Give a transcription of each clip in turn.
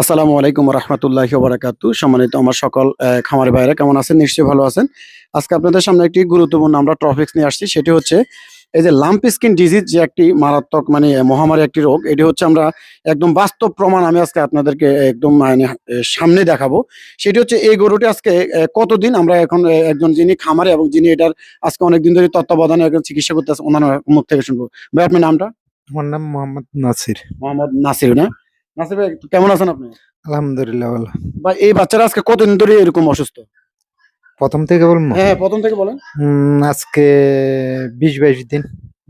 আসসালামু আলাইকুম রহমতুল্লাহি বারাকাতু। সম্মানিত আমার সকল আহ, খামারি ভাইরা কেমন আছেন? নিশ্চয়ই ভালো আছেন। আজকে আপনাদের সামনে একটি গুরুত্বপূর্ণ আমরা টপিক্স নিয়ে আসছি। সেটি হচ্ছে এই যে লাম্প স্কিন ডিজিজ যে একটি মারাত্মক মানে মহামারী একটি রোগ এটি হচ্ছে আমরা একদম বাস্তব প্রমাণ আমি আজকে আপনাদেরকে একদম মানে সামনে দেখাবো। সেটি হচ্ছে এই গরুটি আজকে কতদিন আমরা এখন একজন যিনি খামারে এবং যিনি এটার আজকে অনেকদিন ধরে তত্ত্বাবধানে একজন চিকিৎসা করতে আছে ওনার মুখ থেকে শুনব। ভাই আপনার নামটা? আমার নাম মোহাম্মদ নাসির। মোহাম্মদ নাসির না? নাসির ভাই কেমন আছেন আপনি? আলহামদুলিল্লাহ ভালো। বা এই বাচ্চারা আজকে কতদিন ধরে এরকম অসুস্থ? প্রথম থেকে বলব? হ্যাঁ প্রথম থেকে বলেন। আজকে বিশ বাইশ দিন।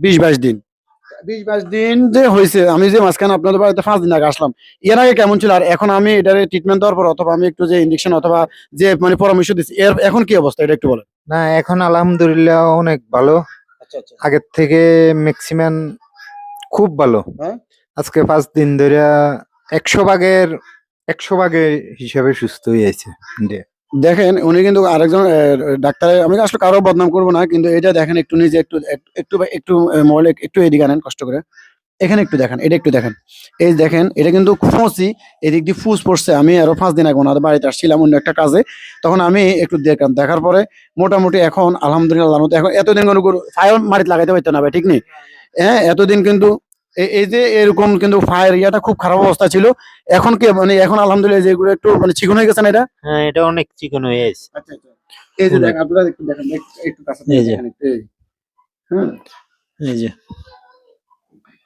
বিশ বাইশ দিন। বিশ বাইশ দিন যে হয়েছে আমি যে মাঝখানে আপনাদের বাড়িতে পাঁচ দিন আগে আসলাম এর আগে কেমন ছিল? আর এখন আমি এটার ট্রিটমেন্ট দেওয়ার পর অথবা আমি একটু যে ইঞ্জেকশন অথবা যে মানে পরামর্শ দিচ্ছি এর এখন কি অবস্থা? এটা একটু বলেন। না এখন আলহামদুলিল্লাহ অনেক ভালো। আচ্ছা আচ্ছা। আগের থেকে ম্যাক্সিমাম খুব ভালো। হ্যাঁ? আজকে পাঁচ দিন ধরে একশো ভাগের একশো ভাগের হিসাবে সুস্থ হয়েছে দেখেন, উনি কিন্তু আরেকজন ডাক্তার আমি আসলে কারও বদনাম করব না, কিন্তু এটা দেখেন, একটু নিজে একটু একটু একটু মোবাইল একটু এদিকে আনেন, কষ্ট করে। এখানে একটু দেখেন, এটা একটু দেখেন। এই দেখেন, এটা কিন্তু ফুঁসি এদিক দিয়ে ফুস পড়ছে। আমি আরও পাঁচ দিন আগে ওনাদের বাড়িতে আসছিলাম, অন্য একটা কাজে। তখন আমি একটু দেখলাম, দেখার পরে মোটামুটি এখন, আলহামদুলিল্লাহ এখন এতদিন কোনো ফায়ার মারিত লাগাইতে পারতো না ভাই, ঠিক নেই? হ্যাঁ এতদিন কিন্তু এই যে এরকম কিন্তু ফায়ার ইয়াটা খুব খারাপ অবস্থা ছিল। এখন কি মানে এখন আলহামদুলিল্লাহ যেগুলো একটু মানে চিকন হয়ে গেছে না এটা? হ্যাঁ এটা অনেক চিকন হয়ে গেছে। আচ্ছা আচ্ছা। এই যে হুম। দেখেন আপনারা একটু দেখেন একটু- কাছে এই যে। দেখেন একটু, এই। যে।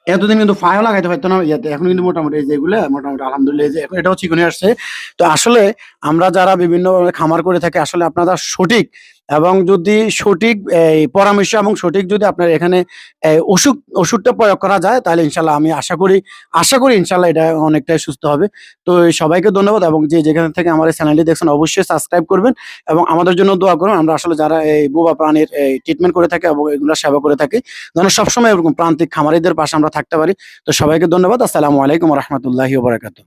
এতদিন কিন্তু ফায়ার লাগাইতে পারতো না ইয়াতে। এখন কিন্তু মোটামুটি এই যেগুলো মোটামুটি আলহামদুলিল্লাহ যে এখন এটাও চিকনে আসছে। তো আসলে আমরা যারা বিভিন্ন খামার করে থাকি, আসলে আপনারা সঠিক এবং যদি সঠিক পরামর্শ এবং সঠিক যদি আপনার এখানে ওষুধ, ওষুধটা প্রয়োগ করা যায়, তাহলে ইনশাল্লাহ আমি আশা করি আশা করি ইনশাল্লাহ এটা অনেকটাই সুস্থ হবে। তো সবাইকে ধন্যবাদ এবং যে যেখান থেকে আমার চ্যানেলটি দেখছেন, অবশ্যই সাবস্ক্রাইব করবেন এবং আমাদের জন্য দোয়া করুন। আমরা আসলে যারা এই বোবা প্রাণীর ট্রিটমেন্ট করে থাকি এবং এগুলো সেবা করে থাকি, যেন সবসময় এরকম প্রান্তিক খামারিদের পাশে আমরা থাকতে পারি। তো সবাইকে ধন্যবাদ। আসসালামু আলাইকুম রহমতুল্লাহি বারাকাতু